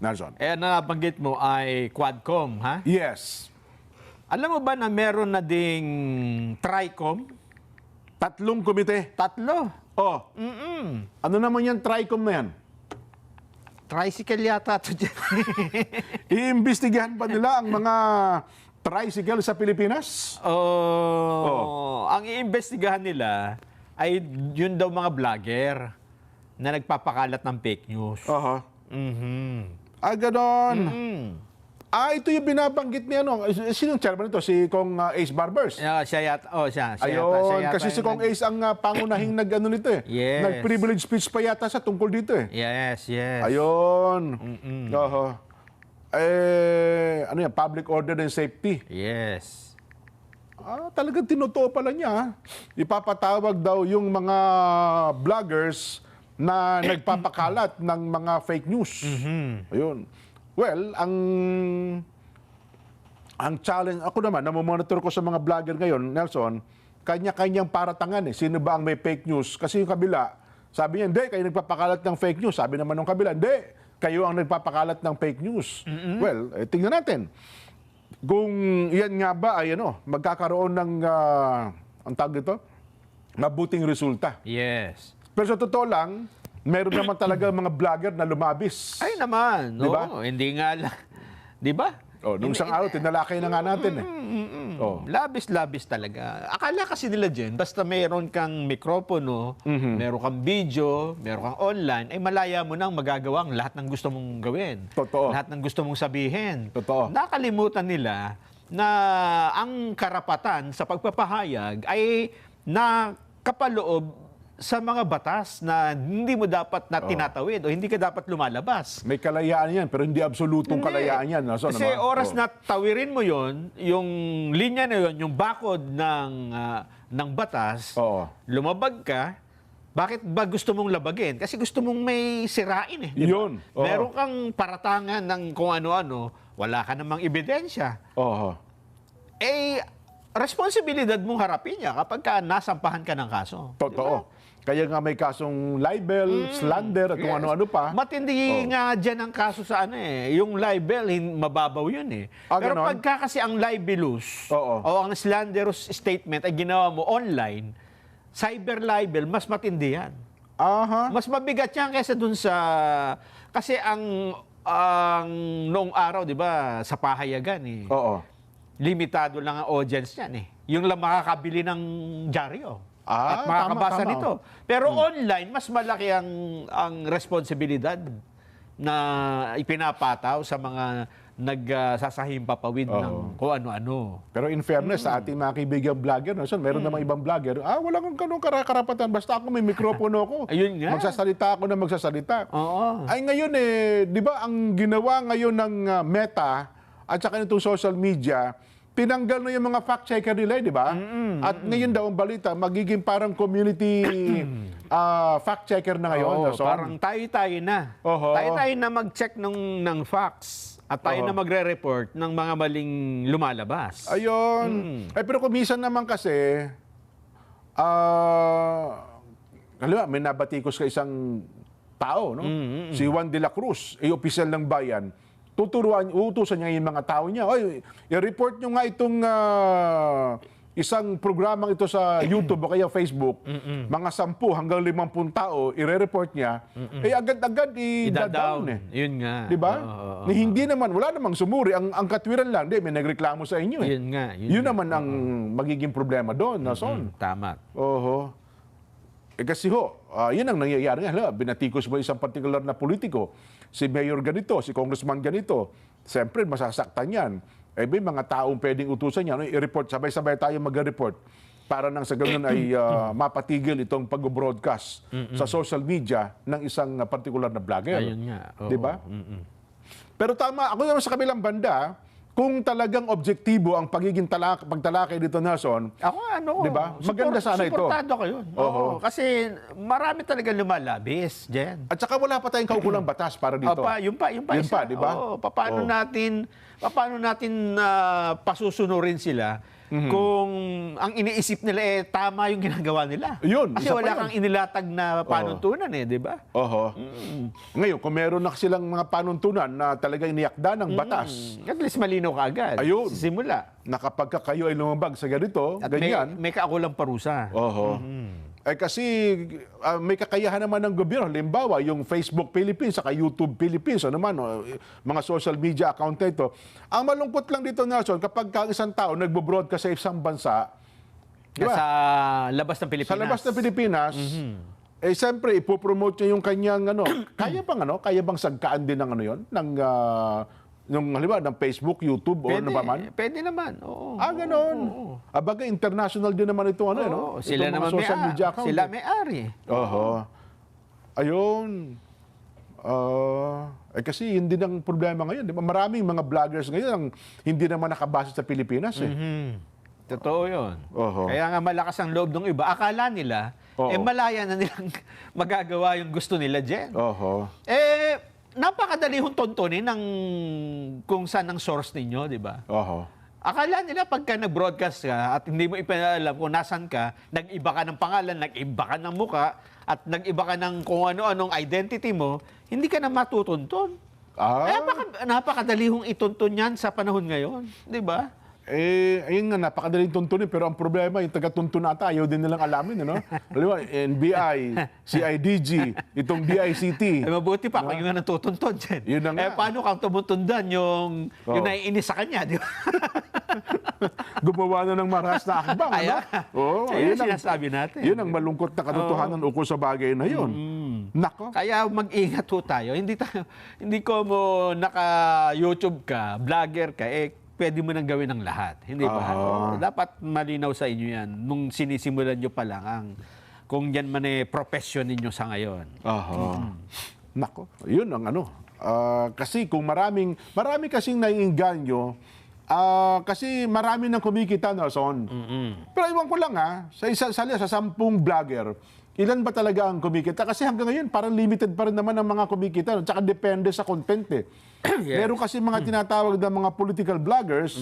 Nelson. Eh, nabanggit mo ay Quadcom, ha? Yes. Alam mo ba na meron na ding Tricom? Tatlong komite. Tatlo. Oh, Mm-mm. ano naman yan, TRICOM na yan? Tricycle yata ito dyan. Iimbestigahan pa nila ang mga tricycle sa Pilipinas? oh, Ang iimbestigahan nila ay yun daw mga vlogger na nagpapakalat ng fake news. Aha. Mhm. Ah, ganon. Mm. Ah, ito yung binabanggit ni ano. eh, Sinong chairman ito? Si Kong ah, Ace Barbers. Yeah, siya yata. Oh, siya. siya Ayun, yata, siya yata kasi si Kong nag- Ace ang ah, pangunahing nag-ano nito eh. Yes. Nag-privilege speech pa yata sa tungkol dito eh. Yes, yes. Ayun. Oho. Eh, ano yan? Public order and safety. Yes. Ah, talagang tinutuo pala niya. ah. Ipapatawag daw yung mga vloggers na nagpapakalat ng mga fake news. Ayun. Well, ang ang challenge, ako naman, namomonitor ko sa mga vlogger ngayon, Nelson, kanya-kanyang paratangan eh. Sino ba ang may fake news? Kasi yung kabila, sabi niya, hindi, kayo nagpapakalat ng fake news. Sabi naman ng kabila, hindi, kayo ang nagpapakalat ng fake news. Well, eh, tingnan natin kung yan nga ba ay ano, magkakaroon ng, ah, ang tawag dito, mabuting resulta. Yes. Pero sa totoo lang, meron naman talaga mga vlogger na lumabis. Ay naman. Di ba? Oo, hindi nga lang. Di ba? Oh, nung isang araw, tinalakay na nga natin eh. Oh. Labis-labis talaga. Akala kasi nila dyan, basta meron kang mikropono, Mhm. meron kang video, meron kang online, ay malaya mo nang magagawa ang lahat ng gusto mong gawin. Totoo. Lahat ng gusto mong sabihin. Totoo. Nakalimutan nila na ang karapatan sa pagpapahayag ay nakapaloob sa mga batas na hindi mo dapat na tinatawid o hindi ka dapat lumalabas. May kalayaan yan, pero hindi absolutong Hindi. kalayaan yan. Naso, Kasi naman? oras Oh. na tawirin mo yon, yung linya na yon, yung bakod ng ah, ng batas, Oo. lumabag ka, bakit ba gusto mong labagin? Kasi gusto mong may sirain eh. Yun. Oo. Meron kang paratangan ng kung ano-ano, wala ka namang ebidensya. Oo. Eh, responsibilidad mong harapin niya kapag ka nasampahan ka ng kaso. Totoo. Kaya nga may kasong libel, slander, at kung Mm. Yes. ano-ano pa. Matindi Oh. nga dyan ang kaso sa ano eh. Yung libel, mababaw yun eh. Ah, Pero ganon? pagka kasi ang libelous Oo. o ang slanderous statement ay ginawa mo online, cyber libel, mas matindi yan. Aha. Mas mabigat yan kaysa dun sa... Kasi ang ang noong araw, di ba, sa pahayagan eh. Oo. Limitado lang ang audience niyan eh. Yung lang makakabili ng dyaryo. Ah, at makakabasa tama, tama. nito. Pero online, mas malaki ang, ang responsibilidad na ipinapataw sa mga nagsasahimpapawid ng kung ano-ano. Pero in fairness, sa ating mga kaibigan vlogger, no, son, meron namang ibang vlogger, ah, wala kang kanong karapatan, basta ako may mikropono ko. Ayun nga. Magsasalita ako na magsasalita. Oo. Ay ngayon eh, di ba ang ginawa ngayon ng ah, Meta at saka nitong social media, tinanggal na yung mga fact checker nila, eh, di ba? At ngayon daw ang balita, magiging parang community ah, fact checker na ngayon. Oo, Nelson. parang tayo-tayo na. Oho. Tayo-tayo na mag-check ng, ng facts at tayo Oho. na magre-report ng mga maling lumalabas. Ayun. Eh, pero kung minsan naman kasi, ah, halimbawa, may nabatikos ka isang tao, no? Si Juan de la Cruz, ay opisyal ng bayan, tuturuan, uutusan niya yung mga tao niya, oy, i-report nyo nga itong ah, isang programang ito sa YouTube o kaya Facebook, mga sampu hanggang limampung tao, i-report niya, eh agad-agad i-down eh. Yun nga. Di ba? Oo, oo. Ni hindi naman, wala namang sumuri. Ang, ang katwiran lang, di, may nagreklamo sa inyo eh. Yun nga. Yun, Yun nga. naman ang magiging problema doon, Nason. Mm, tama. Oho. Eh kasi ho, ah, yun ang nangyayari nga. Binatikos mo isang particular na politiko, si mayor ganito, si congressman ganito. Siyempre, masasaktan yan. Eh may mga taong pwedeng utusan yan, i-report, sabay-sabay tayo mag-report para nang sa ganun ay ah, mapatigil itong pag-broadcast sa social media ng isang ah, particular na vlogger. Ayun nga. Di ba? Pero tama, ako naman sa kabilang banda, kung talagang objektibo ang pagiging talak, pagtalakay dito, Nelson, Ako ano, Di ba? Maganda sana ito. Suportado ko yun. Oo. Oo. Kasi marami talaga lumalabis, Jen. at saka wala pa tayong kaukulang batas para dito. Opa, yun pa, yun pa. Yun isa. pa, di ba? Oo, paano Oo. natin, paano natin ah, pasusunurin sila kung ang iniisip nila eh tama yung ginagawa nila. Yun, Kasi wala kang inilatag na panuntunan eh, di ba? Oho. Ngayon, kung meron na silang mga panuntunan na talagang iniakda ng batas, At least malinaw ka agad. Ayun. Simula. Na kapag ka kayo ay lumabag sa ganito, At may, ganyan, may kaukulang parusa. Oho. Eh kasi ah, may kakayahan naman ng gobyerno. Halimbawa, yung Facebook Philippines, saka YouTube Philippines, ano man, oh, mga social media account na ito. Ang malungkot lang dito, Nelson, kapag ka isang tao nagbo-broadcast sa isang bansa, di ba? Sa labas ng Pilipinas. sa labas ng Pilipinas, eh siyempre ipopromote niya yung kanyang ano, kaya bang ano, kaya bang sagkaan din ng ano yon ng ah, yung halimbawa ng Facebook, YouTube o Pwede, ano ba man? pwede naman. Oo. Ah, ganon. Abaga, international din naman ito, ano, eh, no? Oo, sila Itong naman social may, media account. Sila eh. may ari. Oho. Ayun. Ah, eh kasi hindi ang problema ngayon. Di ba? Maraming mga vloggers ngayon ang hindi naman nakabase sa Pilipinas. Eh. Mhm. Totoo yun. Oho. Kaya nga malakas ang loob ng iba. Akala nila, Oo. eh malaya na nilang magagawa yung gusto nila dyan. Oho. Eh, napakadali hong tontonin ng kung saan ang source ninyo, di ba? Oho. Akala nila pagka nag-broadcast ka at hindi mo ipinalam kung nasan ka, nag-iba ka ng pangalan, nag-iba ka ng muka, at nag-iba ka ng kung ano-anong identity mo, hindi ka na matutuntun. Ah, napaka, napakadali hong ituntun yan sa panahon ngayon, di ba? Eh, ayun nga, napakadaling tuntunin. Pero ang problema, yung taga-tuntun ata, ayaw din nilang alamin. Ano? Halimbawa, NBI, CIDG, itong DICT. Eh, mabuti pa kung yung nga natutuntun dyan. Yun na nga. Eh, paano kang tumutundan yung, yung Oo. naiinis sa kanya, di ba? Gumawa na ng maras na akbang. ano? Oo, kaya yun ang- sinasabi natin. Yun ang malungkot na katotohanan ukol sa bagay na yun. Nako. Kaya mag-ingat ho tayo. Hindi tayo, hindi ko mo naka-YouTube ka, vlogger ka, eh, pwede mo nang gawin ang lahat. Hindi ba? Ah. Oo, dapat malinaw sa inyo yan. Nung sinisimulan nyo pa lang ang kung yan man eh profession ninyo sa ngayon. Aha. Nako, yun ang ano. Ah, kasi kung maraming, marami kasing naiinganyo, ah, kasi marami nang kumikita, Nelson. Pero iwan ko lang ha, sa isa, sa, sa sampung vlogger, ilan ba talaga ang kumikita? Kasi hanggang ngayon, parang limited pa rin naman ang mga kumikita. Tsaka depende sa content eh. Meron kasi mga tinatawag na mga political vloggers.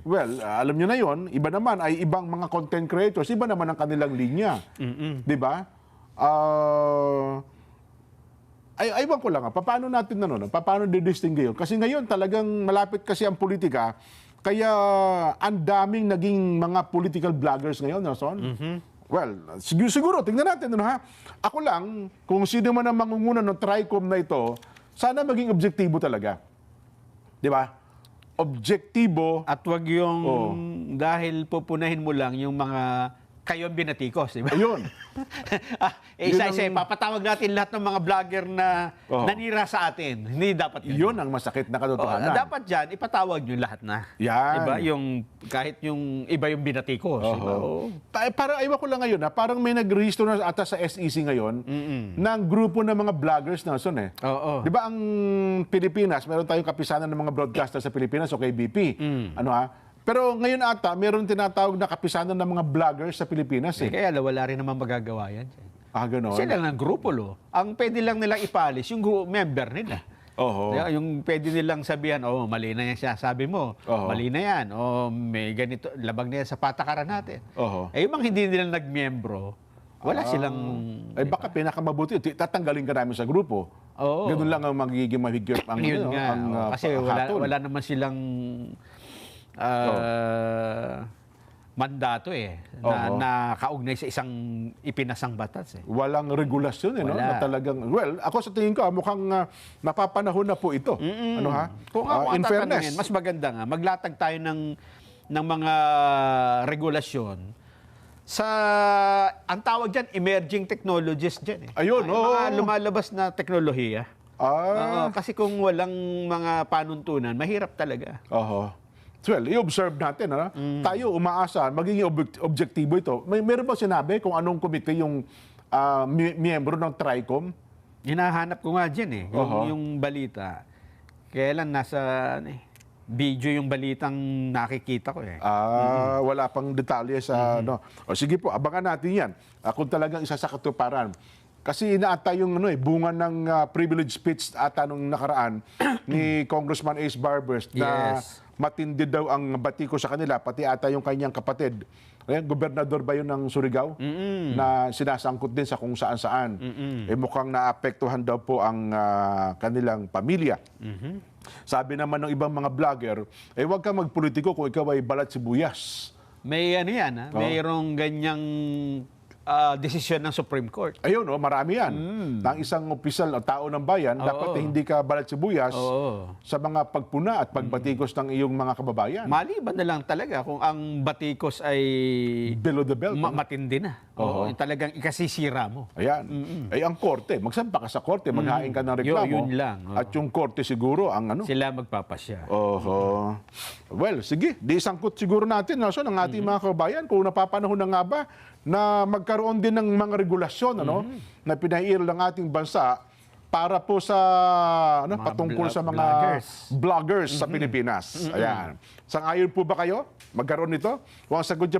Well, ah, alam nyo na yon Iba naman ay ibang mga content creators. Iba naman ang kanilang linya. Di ba? Ah... ay, aywan ko lang, ah, paano natin ano, no? paano didistingue yun? Kasi ngayon talagang malapit kasi ang politika, kaya ang daming naging mga political vloggers ngayon, Nelson. Well, siguro, siguro, tingnan natin, ano, ha? Ako lang, kung sino man ang mangunguna ng TRICOM na ito, sana maging objektibo talaga. Di ba? Objektibo. At wag yung Oo. dahil pupunahin mo lang yung mga kayo ang binatikos, di ba? Ayun. ah, eh, Yun isa-isa, ang- papatawag natin lahat ng mga vlogger na Oo. nanira sa atin. Hindi dapat yun. Yun ang masakit na katotohanan. dapat dyan, ipatawag nyo lahat na. Yan. Diba? Yung, kahit yung iba yung binatikos. Diba? Oo. Pa- para aywa ko lang ngayon, ha? parang may nag-register na ata sa SEC ngayon ng grupo ng mga vloggers na son eh. Oo. Di ba ang Pilipinas, meron tayong kapisanan ng mga broadcaster sa Pilipinas o KBP. Mm. Ano ha? Pero ngayon ata, meron tinatawag na kapisanan ng mga vloggers sa Pilipinas Eh, eh. kaya wala rin naman magagawa yan. Ah, gano'n. Sila lang ng grupo, lo. Ang pwede lang nilang ipalis, yung gru- member nila. Oho. Diba? Yung pwede nilang sabihan, oh, mali na yan siya, sabi mo. Oo. Mali na yan. O may ganito, labag na yan sa patakaran natin. Oho. Eh, yung mga hindi nilang nagmiyembro, wala Ah. silang... Ay baka pinakamabuti, ti- tatanggalin ka namin sa grupo. Oo. Ganun lang ang magiging mahigit ang, Yun ano, nga. ang oh, kasi wala, hatol. wala naman silang ah, mandato eh na, Oo. na kaugnay sa isang ipinasang batas eh. Walang regulasyon eh, no? Wala. Na talagang, well, ako sa tingin ko, ah, mukhang ah, mapapanahon na po ito. Ano ha? Kung ako in ang fairness. mas maganda nga, maglatag tayo ng, ng mga regulasyon sa, ang tawag dyan, emerging technologies dyan eh. Ayun, Ay, Mga oo. lumalabas na teknolohiya. Ah, Oo, kasi kung walang mga panuntunan, mahirap talaga. oho. Well, i-observe natin, ano? Mm. Tayo umaasa, magiging ob- objektibo ito. May meron ba sinabi kung anong komite yung ah, mi- miyembro ng TRICOM? Hinahanap ko nga dyan eh, yung, Oho. yung balita. Kailan nasa ano eh, video yung balitang nakikita ko eh. Ah, wala pang detalye Mm-hmm. sa ano. O sige po, abangan natin 'yan. Ah, kung talagang isa sa katuparan. Kasi inaata yung ano eh, bunga ng ah, privilege speech ata nung nakaraan ni Congressman Ace Barbers na Yes. Matindi daw ang batiko sa kanila, pati ata yung kanyang kapatid. Ayan, gobernador ba yun ng Surigao? Na sinasangkot din sa kung saan-saan. Eh mukhang naapektuhan daw po ang ah, kanilang pamilya. Sabi naman ng ibang mga vlogger, eh huwag kang magpolitiko kung ikaw ay balat sibuyas. May ano yan, ha? mayroong ganyang ah, desisyon ng Supreme Court. Ayun, oh, marami yan. Ng isang opisyal o tao ng bayan, dapat eh, hindi ka balat sibuyas Oo. sa mga pagpuna at pagbatikos ng iyong mga kababayan. Maliban na lang talaga kung ang batikos ay Below the belt. ma- matindi na. Oo, yung talagang ikasisira mo. Ayan. Eh, ang korte, magsampa ka sa korte, maghain ka ng Yo- reklamo. yun lang, oo. At yung korte siguro ang ano. Sila magpapasya. Oho. Well, sige. Di sangkot siguro natin, Nelson, ang ating mga kababayan, kung napapanahon na nga ba na magkaroon din ng mga regulasyon ano, Mm-hmm. na pinairal ng ating bansa para po sa ano, Mga patungkol sa mga vloggers. Mm-hmm. vloggers sa Pilipinas. Ayan. Sang-ayon po ba kayo? Magkaroon nito? Ang sagot